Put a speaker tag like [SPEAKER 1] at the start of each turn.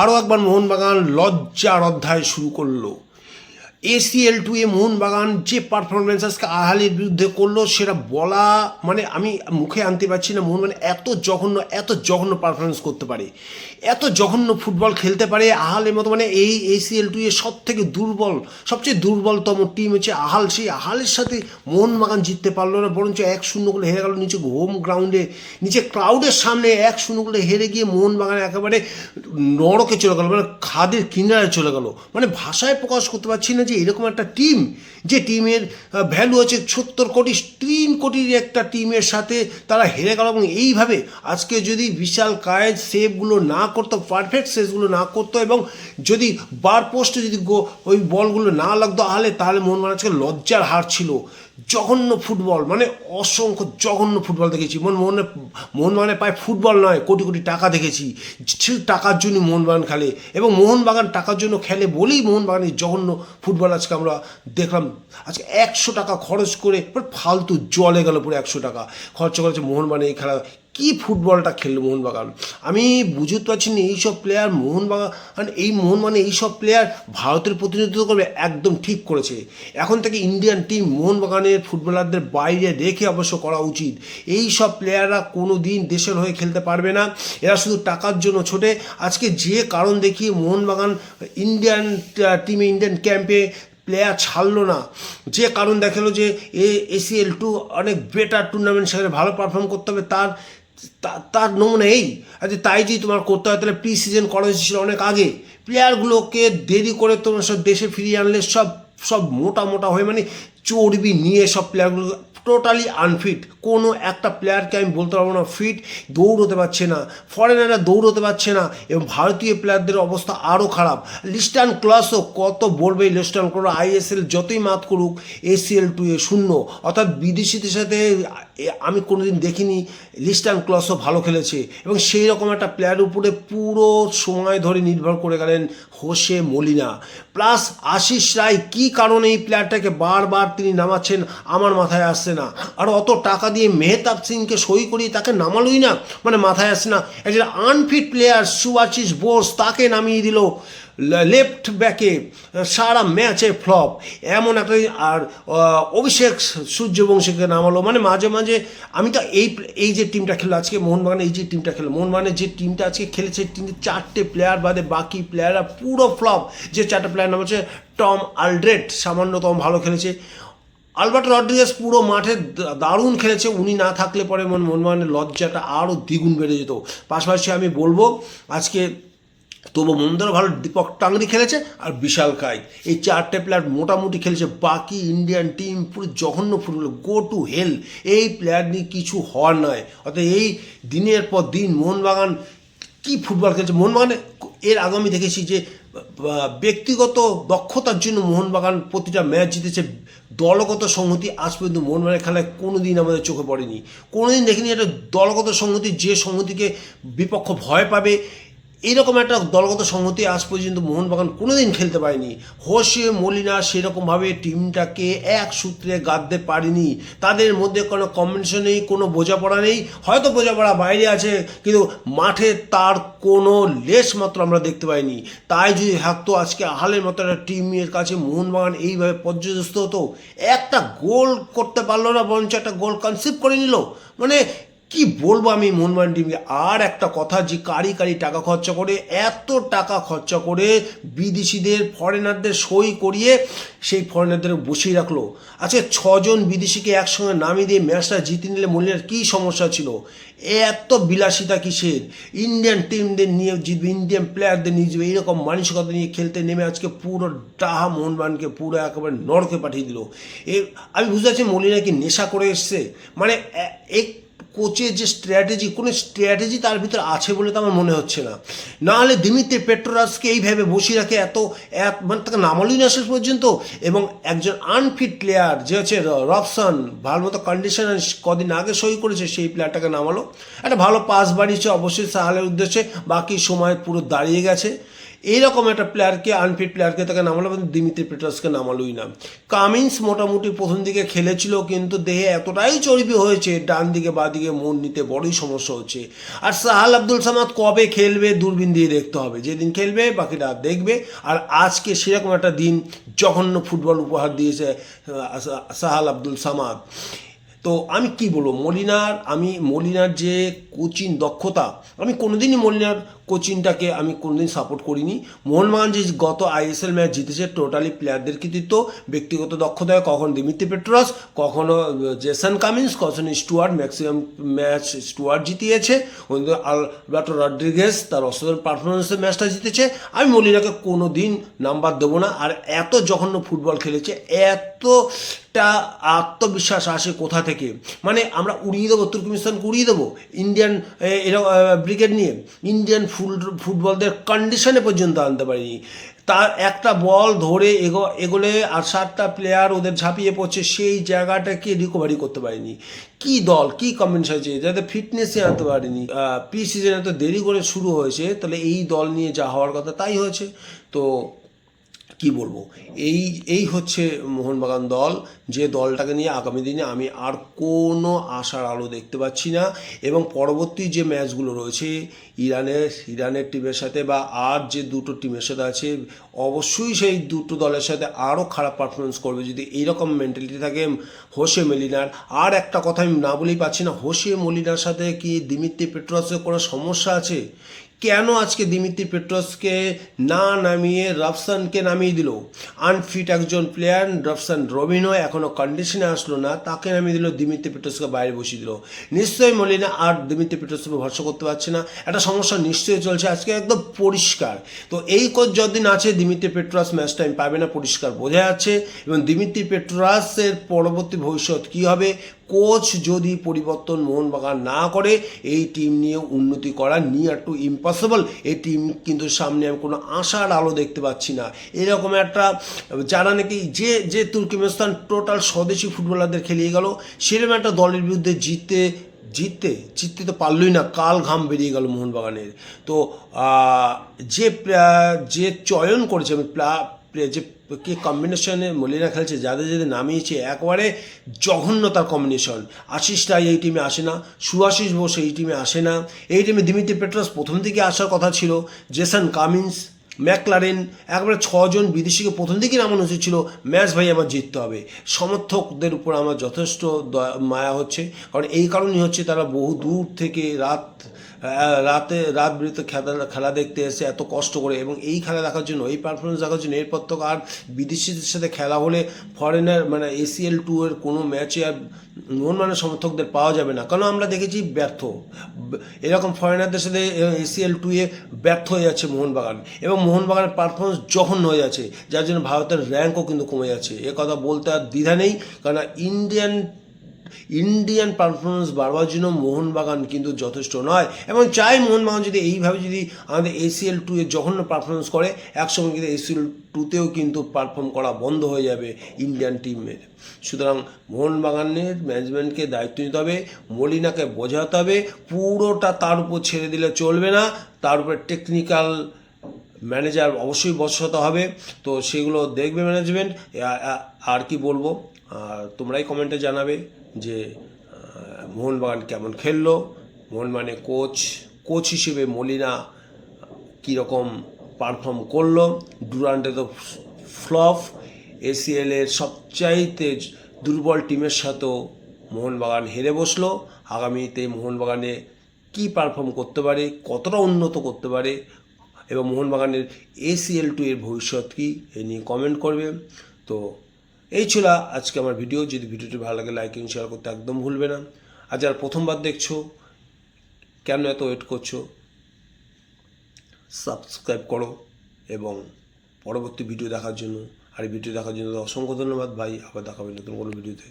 [SPEAKER 1] আরও একবার মোহনবাগান লজ্জার অধ্যায় শুরু করল। এসিএল টু এ মোহনবাগান যে পারফরমেন্স আজকে আহালির বিরুদ্ধে করল, সেটা বলা মানে আমি মুখে আনতে পারছি না। মোহনবাগান এত জঘন্য এত জঘন্য পারফরমেন্স করতে পারে। এত জঘন্য ফুটবল খেলতে পারে। আহালের মতো মানে এই এসিএল টু এ সব থেকে দুর্বল, সবচেয়ে দুর্বলতম টিম হচ্ছে আহাল। সেই আহালের সাথে মোহনবাগান জিততে পারল না, বরঞ্চ এক শূন্য করে হেরে গেল নিচে হোম গ্রাউন্ডে নিচে ক্রাউডের সামনে এক শূন্য করে হেরে গিয়ে মোহনবাগান একেবারে নরকে চলে গেল মানে খাদের কিনারে চলে গেল। মানে ভাষায় প্রকাশ করতে পারছি না যে এরকম একটা টিম যে টিমের ভ্যালু হচ্ছে সত্তর কোটি, তিন কোটির একটা টিমের সাথে তারা হেরে গেল এবং এইভাবে আজকে যদি বিশাল কায়েজ সেভগুলো না করতো পারফেক্ট সেভগুলো না করতো এবং যদি বার পোস্টে যদি ওই বলগুলো না লাগতো, তাহলে তাহলে মোহনবাগান আজকে লজ্জার হার ছিল। জঘন্য ফুটবল মানে অসংখ্য জঘন্য ফুটবল দেখেছি। মন মনে মোহনবাগানে প্রায় ফুটবল নয়, কোটি কোটি টাকা দেখেছি। সেই টাকার জন্য মোহনবাগান খেলে। এবং মোহনবাগান টাকার জন্য খেলে বলেই মোহনবাগানের জঘন্য ফুটবল আজকে আমরা দেখলাম। আজকে একশো টাকা খরচ করে পুরো ফালতু জলে গেল পুরো একশো টাকা। খরচ করেছে মোহনবাগান এই খেলা। কি ফুটবলটা খেললো মোহনবাগান? আমি বুঝতে পারছি না এইসব প্লেয়ার মোহনবাগান এই মোহন মানে এইসব প্লেয়ার ভারতের প্রতিনিধিত্ব করবে, একদম ঠিক করেছে। এখন থেকে ইন্ডিয়ান টিম মোহনবাগানের ফুটবলারদের বাইরে রেখে অবশ্য করা উচিত। এই সব প্লেয়াররা কোনো দিন দেশের হয়ে খেলতে পারবে না। এরা শুধু টাকার জন্য ছোটে। আজকে যে কারণ দেখিয়ে মোহনবাগান ইন্ডিয়ান টিমে ইন্ডিয়ান ক্যাম্পে প্লেয়ার ছাড়লো না, যে কারণ দেখাল যে এ এসিএল টু অনেক বেটার টুর্নামেন্ট সেখানে ভালো পারফর্ম করতে হবে, তার তার নমুনা এই। আচ্ছা তাই যদি তোমার করতে হয়, তাহলে প্রি সিজন করা হয়েছিল অনেক আগে। প্লেয়ারগুলোকে দেরি করে তোমার সব দেশে ফিরিয়ে আনলে সব সব মোটা মোটা হয়ে মানে চর্বি নিয়ে সব প্লেয়ারগুলো টোটালি আনফিট কোনো একটা প্লেয়ারকে আমি বলতে পারব না ফিট দৌড়তে পারছে না। ফরেনাররা দৌড়তে পারছে না। এবং ভারতীয় প্লেয়ারদের অবস্থা আরও খারাপ। লিস্টান ক্লাসও কত বলবে লিস্টান ক্লাস আইএসএল যতই মাত করুক এসিএল টু এ শূন্য। অর্থাৎ বিদেশিদের সাথে আমি কোনোদিন দেখিনি লিস্টান ক্লাসও ভালো খেলেছে। এবং সেই রকম একটা প্লেয়ার উপরে পুরো সময় ধরে নির্ভর করে গেলেন Jose Molina. Plus Ashis Roy কী কারণে এই প্লেয়ারটাকে বারবার তিনি নামাচ্ছেন, আমার মাথায় আসছে না। আর অত টাকা দিয়ে মেহতাব সিংকে সই করিয়ে তাকে নামালোই না। মানে মাথায় আসছে না। একজন আনফিট প্লেয়ার সুভাশিস বোস তাকে নামিয়ে দিল। লেফট ব্যাকে সারা ম্যাচে ফ্লপ এমন একটা আর অভিষেক সূর্যবংশীকে নামালো। মানে মাঝে মাঝে আমি তো এই এই যে টিমটা খেললো আজকে, মোহনবাগানে এই যে টিমটা খেলো মোহনবাগানের যে টিমটা আজকে খেলেছে টিমে চারটে প্লেয়ার বাদে বাকি প্লেয়াররা পুরো ফ্লপ যে চারটে প্লেয়ার নাম হচ্ছে টম আলড্রেট সামান্যতম ভালো খেলেছে। আলবার্ট রড্রিগেস পুরো মাঠে দারুণ খেলেছে। উনি না থাকলে পরে মন মনমানের লজ্জাটা আরও দ্বিগুণ বেড়ে যেত। পাশাপাশি আমি বলব, আজকে তবু মন্দর ভালো দীপক টাংরি খেলেছে আর বিশাল কাই। এই চারটে প্লেয়ার মোটামুটি খেলেছে। বাকি ইন্ডিয়ান টিম পুরো জঘন্য ফুটবল গো টু হেল এই প্লেয়ার নিয়ে কিছু হওয়ার নয়। অর্থাৎ এই দিনের পর দিন মোহনবাগান কি ফুটবল খেলছে? মোহনবাগানে এর আগে আমি দেখেছি যে ব্যক্তিগত দক্ষতার জন্য মোহনবাগান প্রতিটা ম্যাচ জিতেছে। দলগত সংহতি আজ পর্যন্ত মোহনবাগানের খেলায় কোনো দিন আমাদের চোখে পড়েনি। কোনো দিন দেখিনি একটা দলগত সংহতি যে সংহতিকে বিপক্ষ ভয় পাবে। এইরকম একটা দলগত সংহতি আজ পর্যন্ত মোহনবাগান কোনোদিন খেলতে পারেনি। হোসে, মলিনা সেরকমভাবে টিমটাকে এক সূত্রে গাঁদতে পারেনি। তাদের মধ্যে কোনো কম্বিনেশন নেই, কোনো বোঝাপড়া নেই। হয়তো বোঝাপড়া বাইরে আছে, কিন্তু মাঠে তার কোনো লেশ মাত্র আমরা দেখতে পাইনি। তাই যদি থাকতো, আজকে আহালের মতো একটা টিমের কাছে মোহনবাগান এইভাবে পর্যদস্ত হতো, একটা গোল করতে পারল না, বরঞ্চ একটা গোল কনসিভ করে নিল। মানে কি বলব আমি মোহনবাগান টিমকে? আর একটা কথা যে কারি কারি টাকা খরচা করে, এত টাকা খরচা করে বিদেশিদের ফরেনারদের সই করিয়ে সেই ফরেনারদের বসিয়ে রাখল। আচ্ছা ছজন বিদেশিকে একসঙ্গে নামিয়ে দিয়ে ম্যাচটা জিতে নিলে মলিনার কী সমস্যা ছিল? এত বিলাসিতা কিসের? ইন্ডিয়ান টিমদের নিয়ে জিতবে ইন্ডিয়ান প্লেয়ারদের নিয়ে যাবে এইরকম মানসিকতা নিয়ে খেলতে নেমে আজকে পুরো ডাহা মোহনবাগানকে পুরো একেবারে নরকে পাঠিয়ে দিল। এ, আমি বুঝতে পারছি মলিনা কি নেশা করে এসছে। মানে এক কোচের যে স্ট্র্যাটেজি কোনো স্ট্র্যাটেজি তার ভিতরে আছে বলে তো আমার মনে হচ্ছে না। নাহলে দিমিত্রে পেট্রোরাসকে এইভাবে বসিয়ে রাখে এত এক মানে তাকে নামালই না শেষ পর্যন্ত। এবং একজন আনফিট প্লেয়ার যে হচ্ছে রবসন, ভালো মতো কন্ডিশন কদিন আগে সই করেছে, সেই প্লেয়ারটাকে নামালো। একটা ভালো পাস বাড়িয়েছে অবশ্যই সাহালের উদ্দেশ্যে, বাকি সময় পুরো দাঁড়িয়ে গেছে। এইরকম একটা প্লেয়ারকে আনফিট প্লেয়ারকে তাকে নামালো কিন্তু দিমিত্রি পেট্রাসকে নামালোই না। কামিন্স মোটামুটি প্রথম দিকে খেলেছিল কিন্তু দেহে এতটাই চর্বি হয়েছে, ডান দিকে বা দিকে মন নিতে বড়ই সমস্যা হচ্ছে। আর সাহাল আব্দুল সামাদ কবে খেলবে দূরবীন দিয়ে দেখতে হবে। যেদিন খেলবে, বাকিটা দেখবে। আর আজকে সেরকম একটা দিন জঘন্য ফুটবল উপহার দিয়েছে সাহাল আব্দুল সামাদ। তো আমি কি বলব, মলিনার, আমি মলিনার যে কোচিং দক্ষতা, আমি কোনোদিনই মলিনার কোচিংটাকে আমি কোনোদিন সাপোর্ট করিনি। মোহনবাগান যে গত আইএসএল ম্যাচ জিতেছে টোটালি প্লেয়ারদের কৃতিত্ব, ব্যক্তিগত দক্ষতায়, কখন দিমিত্রি পেট্রস কখনো জেসন কামিন্স, কখনো স্টুয়ার্ট ম্যাক্সিমাম ম্যাচ স্টুয়ার্ট জিতিয়েছে আলবার্টো রড্রিগেস তার অসাধারণ পারফরমেন্সের ম্যাচটা জিতেছে। আমি মলিনাকে কোনো দিন নাম্বার দেবো না, আর এত জঘন্য ফুটবল খেলেছে এতটা আত্মবিশ্বাস আসে কোথা থেকে? মানে আমরা উড়িয়ে দেবো তুর্কমিস্তানকে উড়িয়ে দেবো ইন্ডিয়ান এরকম ব্রিগেড নিয়ে ইন্ডিয়ান ফুল ফুটবলদের কন্ডিশনে পর্যন্ত আনতে পারিনি। তার একটা বল ধরে এগো, এগোলে আর সাতটা প্লেয়ার ওদের ঝাঁপিয়ে পড়ছে, সেই জায়গাটাকে রিকভারি করতে পারেনি। কি দল, কি কম্বিনেশন হয়েছে? যাতে ফিটনেসে আনতে পারেনি। প্রি সিজন এত দেরি করে শুরু হয়েছে, তাহলে এই দল নিয়ে যা হওয়ার কথা তাই হয়েছে। তো কি বলব? এই এই হচ্ছে মোহনবাগান দল। যে দলটাকে নিয়ে আগামী দিনে আমি আর কোনো আশার আলো দেখতে পাচ্ছি না। এবং পরবর্তী যে ম্যাচগুলো রয়েছে, ইরানের ইরানের টিমের সাথে বা আর যে দুটো টিমের সাথে আছে, অবশ্যই সেই দুটো দলের সাথে আরও খারাপ পারফরমেন্স করবে। যদি এইরকম মেন্টালিটি থাকে হোসে মেলিনার। আর একটা কথা আমি না বলেই পাচ্ছি না, হোসে মলিনার সাথে কি দিমিত্রি পেট্রোসের কোনো সমস্যা আছে? কেন আজকে দিমিত্রি পেট্রসকে না নামিয়ে রফসানকে নামিয়ে দিল? আনফিট একজন প্লেয়ার রাফসান রবিনও এখনও কন্ডিশনে আসলো না, তাকে নামিয়ে দিল দিমিত্রি পেট্রসকে বাইরে বসিয়ে দিল। নিশ্চয়ই মলিনা আর দিমিত্রি পেট্রসের উপর ভরসা করতে পারছে না। একটা সমস্যা নিশ্চয়ই চলছে, আজকে একদম পরিষ্কার। তো এই কোচ যতদিন আছে দিমিত্রি পেট্রাস ম্যাচ টাইম পাবে না পরিষ্কার বোঝা যাচ্ছে। এবং দিমিত্রি পেট্রাসের পরবর্তী ভবিষ্যৎ কী হবে? কোচ যদি পরিবর্তন মোহনবাগান না করে, এই টিম নিয়ে উন্নতি করা নিয়ার টু ইম্পসিবল এই টিম কিন্তু সামনে আমি কোনো আশার আলো দেখতে পাচ্ছি না। এরকম একটা, যারা নাকি যে যে তুর্কিমেস্তান টোটাল স্বদেশি ফুটবলারদের খেলিয়ে গেল, সেরকম একটা দলের বিরুদ্ধে জিতে জিততে জিততে তো পারলই না, কাল ঘাম বেরিয়ে গেল মোহনবাগানের। তো যে যে চয়ন করেছে, আমি যে কি কম্বিনেশনে মলিনা খেলছে, যাদের যাদের নামিয়েছে একবারে জঘন্যতার কম্বিনেশন আশিস রায় এই টিমে আসে না সুআশিস বোস এই টিমে আসে না। এই টিমে দিমিত্রি পেট্রাস প্রথম থেকে আসার কথা ছিল, জেসন কামিন্স ম্যাকলারেন একবারে ছজন বিদেশিকে প্রথম দিকে নামানো উচিত ছিল ম্যাচ ভাই আমার জিততে হবে। সমর্থকদের উপর আমার যথেষ্ট মায়া হচ্ছে। কারণ এই কারণেই হচ্ছে তারা বহু দূর থেকে রাত রাতে, রাত বিরত খেলা খেলা দেখতে এসে এত কষ্ট করে এবং এই খেলা দেখার জন্য, এই পারফরমেন্স দেখার জন্য এরপর তো আর বিদেশিদের সাথে খেলা হলে ফরেনার মানে এসিএল টু এর কোনো ম্যাচে আর মোহনবাগানের সমর্থকদের পাওয়া যাবে না। কারণ আমরা দেখেছি ব্যর্থ। এরকম ফরেনারদের সাথে এসিএল টু এ ব্যর্থ হয়ে যাচ্ছে মোহনবাগান। এবং মোহনবাগানের পারফরমেন্স জঘন্য হয়ে যাচ্ছে। যার জন্য ভারতের র্যাঙ্কও কিন্তু কমে যাচ্ছে। এ কথা বলতে আর দ্বিধা নেই। কারণ ইন্ডিয়ান ইন্ডিয়ান পারফরমেন্স বাড়বার জন্য মোহনবাগান কিন্তু যথেষ্ট নয়। এবং চাই মোহনবাগান যদি এইভাবে যদি আমাদের এসিএল টু এর জঘন্য পারফরমেন্স করে, একসঙ্গে কিন্তু এসিএল টুতেও কিন্তু পারফর্ম করা বন্ধ হয়ে যাবে ইন্ডিয়ান টিমের সুতরাং মোহনবাগানের ম্যানেজমেন্টকে দায়িত্ব নিতে হবে, মলিনাকে বোঝাতে হবে, পুরোটা তার উপর ছেড়ে দিলে চলবে না, তার উপরে টেকনিক্যাল ম্যানেজার অবশ্যই বসাতে হবে। তো সেগুলো দেখবে ম্যানেজমেন্ট আর কি বলব? আর তোমরাই কমেন্টে জানাবে। যে মোহনবাগান কেমন খেললো? মোহনবাগানে কোচ কোচ হিসেবে মলিনা কীরকম পারফর্ম করল? ডুরান্টে তো ফ্লপ এসিএলের সবচাইতে দুর্বল টিমের সাথেও মোহনবাগান হেরে বসল। আগামীতে মোহনবাগানে কি পারফর্ম করতে পারে? কতটা উন্নত করতে পারে? এবং মোহনবাগানের এসিএল টু এর ভবিষ্যৎ কী? এ নিয়ে কমেন্ট করবে। তো এই ছিল আজকে আমার ভিডিও যদি ভিডিওটি ভালো লাগে লাইক শেয়ার করতে একদম ভুলবে না। আর যারা প্রথমবার দেখছ, কেন এত ওয়েট করছ সাবস্ক্রাইব করো এবং পরবর্তী ভিডিও দেখার জন্য, আর ভিডিও দেখার জন্য অসংখ্য ধন্যবাদ। ভাই, আবার দেখাবে নতুন কোনো ভিডিওতে